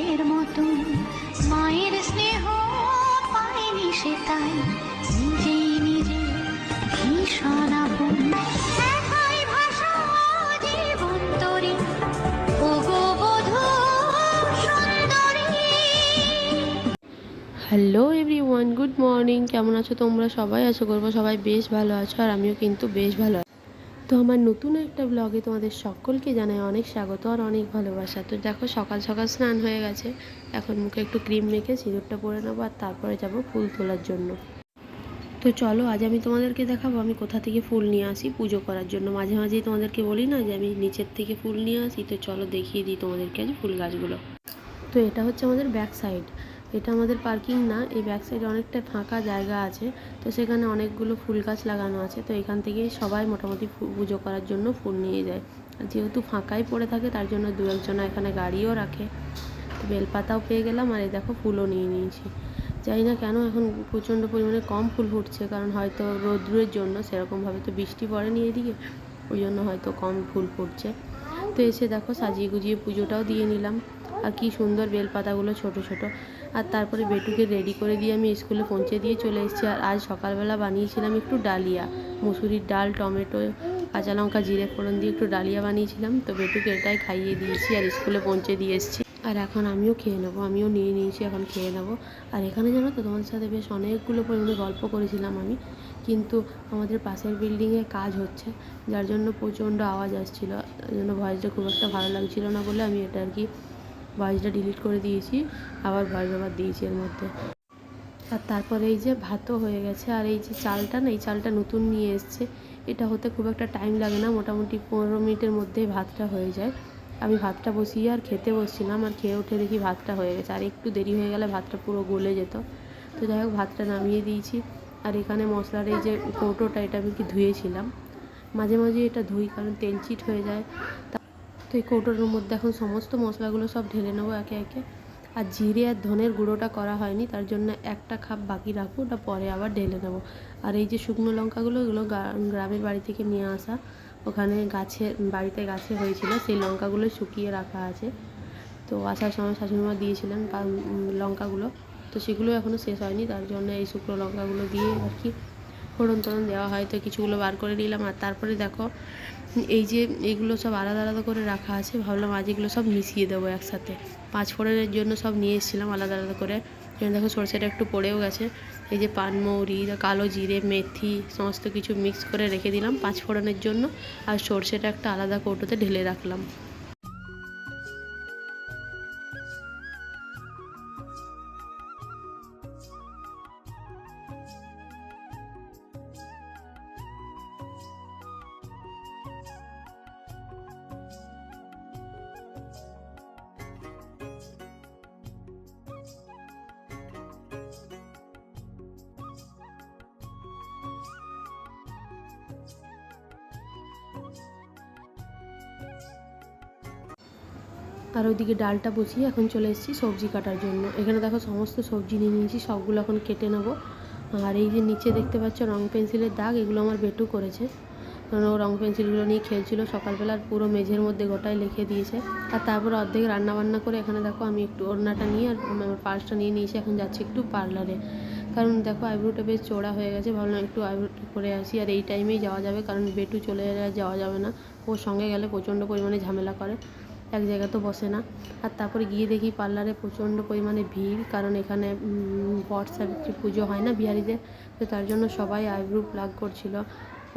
নিজের মতন মায়ের স্নেহ পায়নি সে তাই। নিজেই নিজে ভীষণ আপন হ্যালো এভরিওয়ান গুড মর্নিং কেমন আছো তোমরা? সবাই আশা করব সবাই বেশ ভালো আছো, আর আমিও কিন্তু বেশ ভালো আছি। তো আমার নতুন একটা ব্লগে তোমাদের সকলকে জানাই অনেক স্বাগত আর অনেক ভালোবাসা। তো দেখো, সকাল সকাল স্নান হয়ে গেছে। এখন মুখে একটু ক্রিম মেখে সিঁদুরটা পরে নেব আর তারপরে যাব ফুল তোলার জন্য। তো চলো, আজ আমি তোমাদেরকে দেখাবো, আমি কোথা থেকে ফুল নিয়ে আসি পুজো করার জন্য। মাঝে মাঝেই তোমাদেরকে বলি না যে, আমি নিচের থেকে ফুল নিয়ে আসি। তো চলো দেখিয়ে দিই তোমাদেরকে আজ ফুল গাছগুলো। তো এটা হচ্ছে আমাদের ব্যাক সাইড এটা আমাদের পার্কিং না, এই ব্যাক সাইডে অনেকটা ফাঁকা জায়গা আছে, তো সেখানে অনেকগুলো ফুল গাছ লাগানো আছে, তো এখান থেকে সবাই মোটামুটি পুজো করার জন্য ফুল নিয়ে যায়। আর যেহেতু ফাঁকাই পড়ে থাকে, তার জন্য দু একজনা এখানে গাড়িও রাখে। তো বেলপাতাও পেয়ে গেলাম, আর এই দেখো ফুলও নিয়ে নিয়েছি। জানি না কেন এখন প্রচণ্ড পরিমাণে কম ফুল ফুটছে, কারণ হয়তো রোদ্রের জন্য সেরকমভাবে তো বৃষ্টি পড়েনি এদিকে, ওই জন্য হয়তো কম ফুল ফুটছে। তো এসে দেখো সাজিয়ে গুজিয়ে পুজোটাও দিয়ে নিলাম। আর কি সুন্দর বেলপাতাগুলো ছোট ছোট। আর তারপরে বেটুকে রেডি করে দিয়ে আমি স্কুলে পৌঁছে দিয়ে চলে এসেছি। আর আজ সকালবেলা বানিয়েছিলাম একটু ডালিয়া। মুসুরির ডাল, টমেটো, কাঁচা লঙ্কা, জিরে ফোড়ন দিয়ে একটু ডালিয়া বানিয়েছিলাম। তো বেটুকে এটাই খাইয়ে দিয়েছি আর স্কুলে পৌঁছে দিয়ে এসেছি। আর এখন আমিও খেয়ে নেব, আমিও নিয়ে নিয়েছি, এখন খেয়ে নেব। আর এখানে জানো তো, তোমাদের সাথে বেশ অনেকগুলো পরিমাণে গল্প করেছিলাম আমি। কিন্তু আমাদের পাশের বিল্ডিংয়ে কাজ হচ্ছে, যার জন্য প্রচণ্ড আওয়াজ আসছিল। জন্য ভয়েসটা খুব একটা ভালো লাগছিল না বলে আমি এটা আর কি ভয়েসটা ডিলিট করে দিয়েছি, আবার ভয়েস আবার দিয়েছি এর মধ্যে। আর তারপরে এই যে ভাতও হয়ে গেছে, আর এই যে চালটা না, এই চালটা নতুন নিয়ে এসছে, এটা হতে খুব একটা টাইম লাগে না, মোটামুটি পনেরো মিনিটের মধ্যেই ভাতটা হয়ে যায়। আমি ভাতটা বসিয়ে আর খেতে বসছিলাম, আর খেয়ে উঠে দেখি ভাতটা হয়ে গেছে, আর একটু দেরি হয়ে গেলে ভাতটা পুরো গলে যেত। তো যাই হোক, ভাতটা নামিয়ে দিয়েছি, আর এখানে মশলার এই যে কৌটোটা, এটা আমি কি ধুয়েছিলাম। মাঝে মাঝে এটা ধুই, কারণ তেল চিট হয়ে যায়। তা- এই কৌটোর মধ্যে এখন সমস্ত মশলাগুলো সব ঢেলে নেব একে একে। আর জিরে আর ধনের গুঁড়োটা করা হয়নি, তার জন্য একটা খাপ বাকি রাখব, ওটা পরে আবার ঢেলে নেব। আর এই যে শুকনো লঙ্কাগুলো, এগুলো গ্রামের বাড়ি থেকে নিয়ে আসা। ওখানে গাছে, বাড়িতে গাছে হয়েছিল, সেই লঙ্কাগুলো শুকিয়ে রাখা আছে। তো আসার সময় শাশুড়িমা দিয়েছিলেন লঙ্কাগুলো। তো সেগুলো এখনও শেষ হয়নি, তার জন্য এই শুকনো লঙ্কাগুলো দিয়ে আর কি ফোড়ন টোড়ন দেওয়া হয়, তো কিছুগুলো বার করে নিলাম। আর তারপরে দেখো, এই যে এইগুলো সব আলাদা আলাদা করে রাখা আছে, ভাবলাম আজ এগুলো সব মিশিয়ে দেবো একসাথে। পাঁচ ফোড়নের জন্য সব নিয়ে এসেছিলাম আলাদা আলাদা করে। এখানে দেখো, সরষেটা একটু পড়েও গেছে। এই যে পানমৌরি কালো জিরে, মেথি, সমস্ত কিছু মিক্স করে রেখে দিলাম পাঁচ ফোড়নের জন্য। আর সরষেটা একটা আলাদা কৌটোতে ঢেলে রাখলাম। আর ওইদিকে ডালটা বসিয়ে এখন চলে এসেছি সবজি কাটার জন্য। এখানে দেখো সমস্ত সবজি নিয়ে নিয়েছি, সবগুলো এখন কেটে নেব। আর এই যে নিচে দেখতে পাচ্ছ রং পেন্সিলের দাগ, এগুলো আমার বেটু করেছে। কারণ ও রং পেন্সিলগুলো নিয়ে খেলছিল সকালবেলা পুরো মেঝের মধ্যে গোটায় লিখে দিয়েছে। আর তারপর অর্ধেক রান্না বান্না করে এখানে দেখো আমি একটু ওড়নাটা নিয়ে আর আমার পার্সটা নিয়ে নিয়েছি, এখন যাচ্ছি একটু পার্লারে। কারণ দেখো আইব্রোটা বেশ চড়া হয়ে গেছে, ভাবলাম একটু আইব্রো করে আসি। আর এই টাইমেই যাওয়া যাবে, কারণ বেটু চলে যাওয়া যাবে না। ওর সঙ্গে গেলে প্রচণ্ড পরিমাণে ঝামেলা করে। এক জায়গা তো বসে না। আর তারপরে গিয়ে দেখি পার্লারে প্রচণ্ড পরিমাণে ভিড়, কারণ এখানে বট সাবিত্রী পুজো হয় না বিহারিদের। তো তার জন্য সবাই আইব্রো প্লাগ করছিল।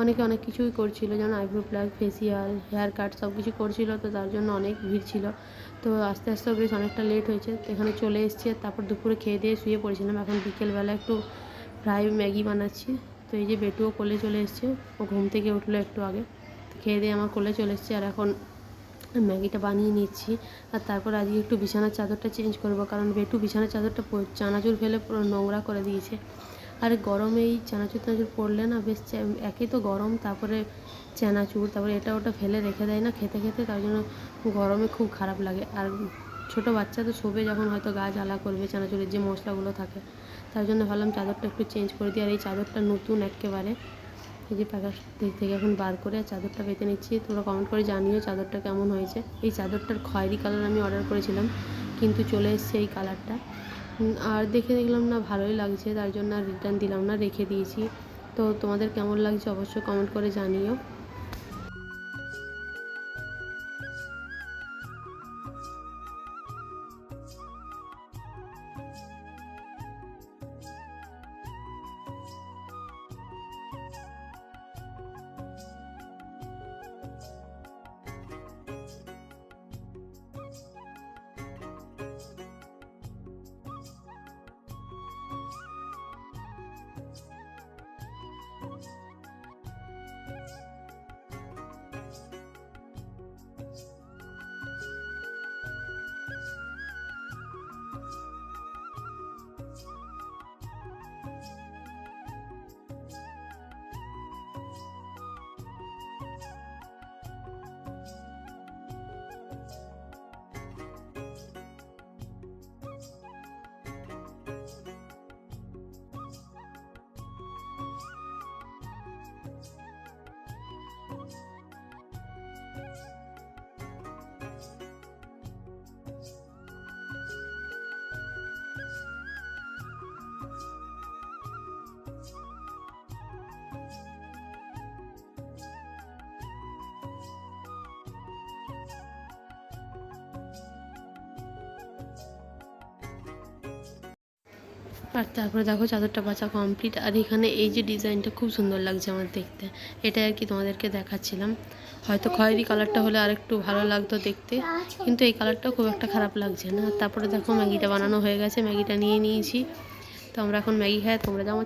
অনেকে অনেক কিছুই করছিল, যেমন eyebrow pluck, facial, hair cut সব কিছু করছিল, তো তার জন্য অনেক ভিড় ছিল। তো আস্তে আস্তে বেশ অনেকটা লেট হয়েছে, তো এখানে চলে এসেছি। তারপর দুপুরে খেয়ে দিয়ে শুয়ে পড়েছিলাম। এখন বিকেলবেলা একটু ফ্রাই ম্যাগি বানাচ্ছি। তো এই যে বেটুও কোলে চলে এসছে, ও ঘুম থেকে উঠল একটু আগে। খেয়ে দিয়ে আমার কোলে চলে এসছে। আর এখন ম্যাগিটা বানিয়ে নিচ্ছি। আর তারপর আজকে একটু বিছানার চাদরটা চেঞ্জ করব, কারণ বেটু বিছানার চাদরটা চানাচুর ফেলে পুরো নোংরা করে দিয়েছে। আর গরমে এই চানাচুর টানাচুর পড়লে না, বেশ একে তো গরম, তারপরে চানাচুর, তারপরে এটা ওটা ফেলে রেখে দেয় না, খেতে খেতে তার জন্য গরমে খুব খারাপ লাগে। আর ছোটো বাচ্চা তো শোবে যখন হয়তো গা জ্বালা করবে চানাচুরের যে মশলাগুলো থাকে, তার জন্য ভাবলাম চাদরটা একটু চেঞ্জ করে দিই। আর এই চাদরটা নতুন একেবারে। এই যে প্যাকেট থেকে এখন বার করে চাদরটা পেতে নিচ্ছি। তোমরা কমেন্ট করে জানিও চাদরটা কেমন হয়েছে। এই চাদরটার খয়েরি কালার আমি অর্ডার করেছিলাম, কিন্তু চলে এসছে এই কালারটা আর দেখে দেখলাম না ভালোই লাগছে, তার জন্য আর রিটার্ন দিলাম না, রেখে দিয়েছি। তো তোমাদের কেমন লাগছে অবশ্যই কমেন্ট করে জানিও। আর তারপরে দেখো চাদরটা বাঁচা কমপ্লিট আর এখানে এই যে ডিজাইনটা খুব সুন্দর লাগছে আমার দেখতে। এটাই আর কি তোমাদেরকে দেখাচ্ছিলাম। হয়তো খয়েরি কালারটা হলে আর একটু ভালো লাগতো দেখতে। কিন্তু এই কালারটাও খুব একটা খারাপ লাগছে না। তারপরে দেখো ম্যাগিটা বানানো হয়ে গেছে। ম্যাগিটা নিয়ে নিয়েছি। তো আমরা এখন ম্যাগি খাই। তোমরা যেমন